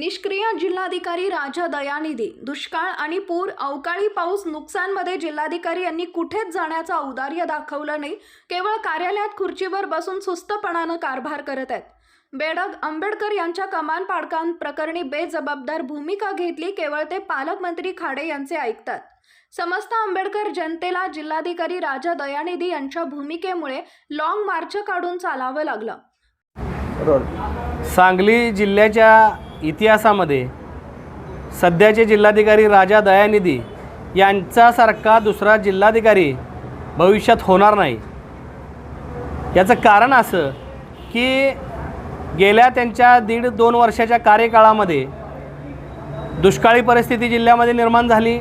निष्क्रिय जिल्हाधिकारी राजा दयानिधी दुष्काळ आणि पूर अवकाळी पाऊस नुकसानमध्ये जिल्हाधिकारी यांनी कुठेच जाण्याचं औदार्य दाखवलं नाही केवळ कार्यालयात खुर्चीवर बसून सुस्तपणानं कारभार करत आहेत. बेडग आंबेडकर यांच्या कमान पाडकांप्रकरणी बेजबाबदार भूमिका घेतली केवळ ते पालकमंत्री खाडे यांचे ऐकतात. समस्त आंबेडकर जनतेला जिल्हाधिकारी राजा दयानिधी यांच्या भूमिकेमुळे लॉंग मार्च काढून चालावं लागलं. सांगली जिल्ह्याच्या इतिहासामध्ये सध्याचे जिल्हाधिकारी राजा दयानिधी यांच्यासारखा दुसरा जिल्हाधिकारी भविष्यात होणार नाही. याचं कारण असं की गेल्या त्यांच्या दीड दोन वर्षाच्या कार्यकाळामध्ये दुष्काळी परिस्थिती जिल्ह्यामध्ये निर्माण झाली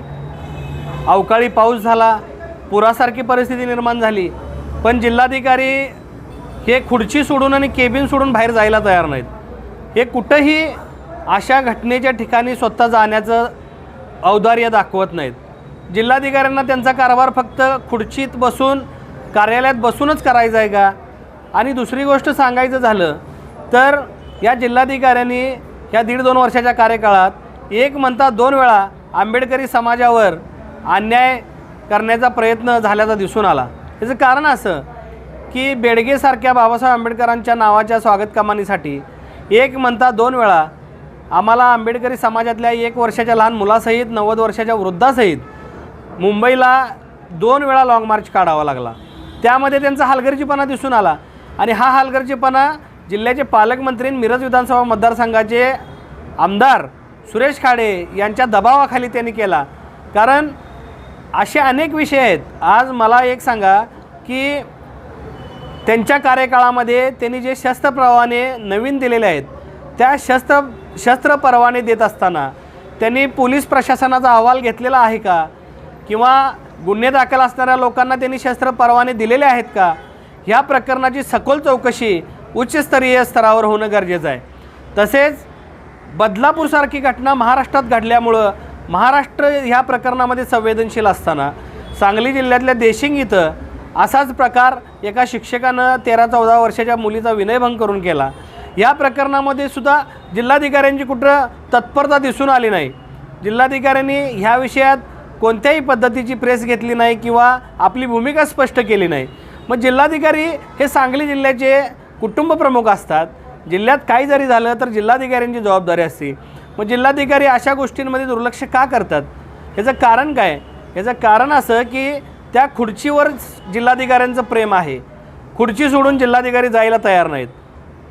अवकाळी पाऊस झाला पुरासारखी परिस्थिती निर्माण झाली. पण जिल्हाधिकारी हे खुर्ची सोडून आणि केबिन सोडून बाहेर जायला तयार नाहीत. हे कुठंही अशा घटनेच्या ठिकाणी स्वतः जाण्याचं औदार्य दाखवत नाहीत. जिल्हाधिकाऱ्यांना त्यांचा कारभार फक्त खुर्चीत बसून कार्यालयात बसूनच करायचा आहे का? आणि दुसरी गोष्ट सांगायचं झालं तर या जिल्हाधिकाऱ्यांनी या दीड दोन वर्षाच्या कार्यकाळात एक म्हणता दोन वेळा आंबेडकरी समाजावर अन्याय करण्याचा प्रयत्न झाल्याचा दिसून आला. याचं कारण असं की बेडगेसारख्या बाबासाहेब आंबेडकरांच्या नावाच्या स्वागत कमानीसाठी एक म्हणता दोन वेळा आम्हाला आंबेडकरी समाजातल्या एक वर्षाच्या लहान मुलासहित नव्वद वर्षाच्या वृद्धासहित मुंबईला दोन वेळा लाँग मार्च काढावा लागला. त्यामध्ये त्यांचा हलगर्जीपणा दिसून आला आणि हा हलगर्जीपणा जिल्ह्याचे पालकमंत्री मिरज विधानसभा मतदारसंघाचे आमदार सुरेश खाडे यांच्या दबावाखाली त्यांनी केला. कारण असे अनेक विषय आहेत. आज मला एक सांगा की त्यांच्या कार्यकाळामध्ये त्यांनी जे शस्त्र परवाने नवीन दिलेले आहेत त्या शस्त्र शस्त्र परवाने देत असताना त्यांनी पोलीस प्रशासनाचा अहवाल घेतलेला आहे का? किंवा गुन्हे दाखल असणाऱ्या लोकांना त्यांनी शस्त्र परवाने दिलेले आहेत का? ह्या प्रकरणाची सखोल चौकशी उच्चस्तरीय स्तरावर होणं गरजेचं आहे. तसेच बदलापूरसारखी घटना महाराष्ट्रात घडल्यामुळं महाराष्ट्र ह्या प्रकरणामध्ये संवेदनशील असताना सांगली जिल्ह्यातल्या देशिंग इथं असाच प्रकार एका शिक्षकानं तेरा चौदा वर्षाच्या मुलीचा विनयभंग करून केला. या प्रकरणामध्ये सुद्धा जिल्हाधिकाऱ्यांची कुठं तत्परता दिसून आली नाही. जिल्हाधिकाऱ्यांनी ह्या विषयात कोणत्याही पद्धतीची प्रेस घेतली नाही किंवा आपली भूमिका स्पष्ट केली नाही. मग जिल्हाधिकारी हे सांगली जिल्ह्याचे कुटुंब प्रमुख असतात. जिल्ह्यात काही जरी झालं तर जिल्हाधिकाऱ्यांची जबाबदारी असते. मग जिल्हाधिकारी अशा गोष्टींमध्ये दुर्लक्ष का करतात? ह्याचं कारण काय? ह्याचं कारण असं की त्या खुर्चीवर जिल्हाधिकाऱ्यांचं प्रेम आहे. खुर्ची सोडून जिल्हाधिकारी जायला तयार नाहीत.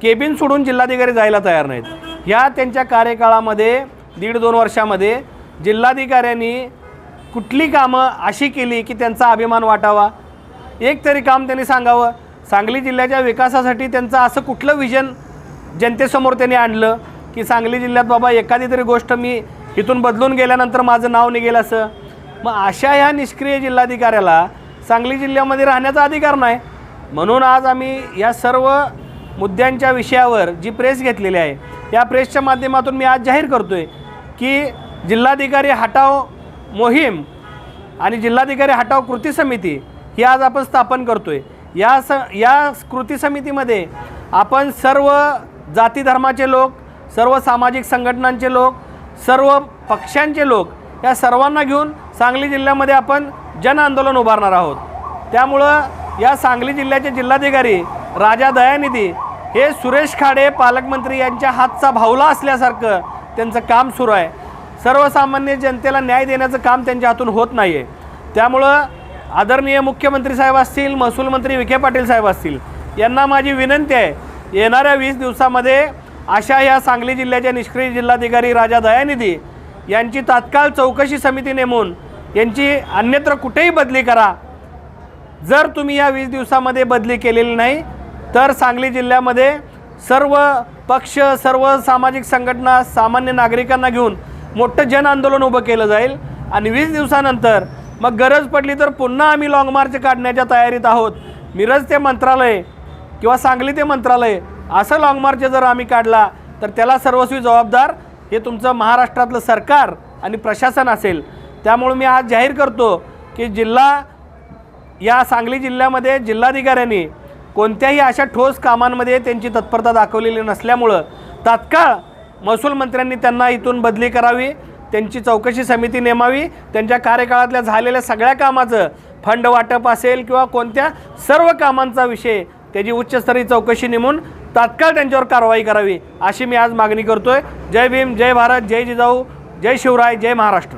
केबिन सोडून जिल्हाधिकारी जायला तयार नाहीत. ह्या त्यांच्या कार्यकाळामध्ये दीड दोन वर्षामध्ये जिल्हाधिकाऱ्यांनी कुठली कामं अशी केली की त्यांचा अभिमान वाटावा? एक तरी काम त्यांनी सांगावं. सांगली जिल्ह्याच्या विकासासाठी त्यांचं असं कुठलं विजन जनतेसमोर त्यांनी आणलं की सांगली जिल्ह्यात बाबा एखादी तरी गोष्ट मी इथून बदलून गेल्यानंतर माझं नाव निघेल असं? मग अशा ह्या निष्क्रिय जिल्हाधिकाऱ्याला सांगली जिल्ह्यामध्ये राहण्याचा अधिकार नाही. म्हणून आज आम्ही या सर्व मुद्द्यांच्या विषयावर जी प्रेस घेतलेली आहे या प्रेसच्या माध्यमातून मी आज जाहीर करतो आहे की जिल्हाधिकारी हटाव मोहीम आणि जिल्हाधिकारी हटाव कृती समिती ही आज आपण स्थापन करतो आहे या स या कृती समितीमध्ये आपण सर्व जाती धर्माचे लोक सर्व सामाजिक संघटनांचे लोक सर्व पक्षांचे लोक या सर्वांना घेऊन सांगली जिल्ह्यामध्ये आपण जन आंदोलन उभारणार आहोत. त्यामुळं या सांगली जिल्ह्याचे जिल्हाधिकारी राजा दयानिधी हे सुरेश खाडे पालकमंत्री यांच्या हातचा भावला असल्यासारखं त्यांचं काम सुरू आहे. सर्वसामान्य जनतेला न्याय देण्याचं काम त्यांच्या हातून होत नाही आहे त्यामुळं आदरणीय मुख्यमंत्री साहेब असतील महसूल मंत्री विखे पाटील साहेब असतील यांना माझी विनंती आहे येणाऱ्या वीस दिवसामध्ये अशा या सांगली जिल्ह्याच्या निष्क्रिय जिल्हाधिकारी राजा दयानिधी यांची तात्काळ चौकशी समिती नेमून यांची अन्यत्र कुठेही बदली करा. जर तुम्ही या वीस दिवसामध्ये बदली केलेली नाही तर सांगली जिल्ह्यामध्ये सर्व पक्ष सर्व सामाजिक संघटना सामान्य नागरिकांना घेऊन मोठं जन आंदोलन उभं केलं जाईल. आणि वीस दिवसानंतर मग गरज पडली तर पुन्हा आम्ही लाँग मार्च काढण्याच्या तयारीत आहोत. मिरज ते मंत्रालय किंवा सांगली ते मंत्रालय असं लाँग मार्च जर आम्ही काढला तर त्याला सर्वस्वी जबाबदार हे तुमचं महाराष्ट्रातलं सरकार आणि प्रशासन असेल. त्यामुळे मी आज जाहीर करतो की जिल्हा या सांगली जिल्ह्यामध्ये जिल्हाधिकाऱ्यांनी कोणत्याही अशा ठोस कामांमध्ये त्यांची तत्परता दाखवलेली नसल्यामुळं तात्काळ महसूल मंत्र्यांनी त्यांना इथून बदली करावी त्यांची चौकशी समिती नेमावी त्यांच्या कार्यकाळातल्या झालेल्या सगळ्या कामाचं फंड वाटप असेल किंवा कोणत्या सर्व कामांचा विषय त्याची उच्चस्तरीय चौकशी नेमून तात्काळ त्यांच्यावर कारवाई करावी अशी मी आज मागणी करतोय. जय भीम जय भारत जय जिजाऊ जय शिवराय जय महाराष्ट्र.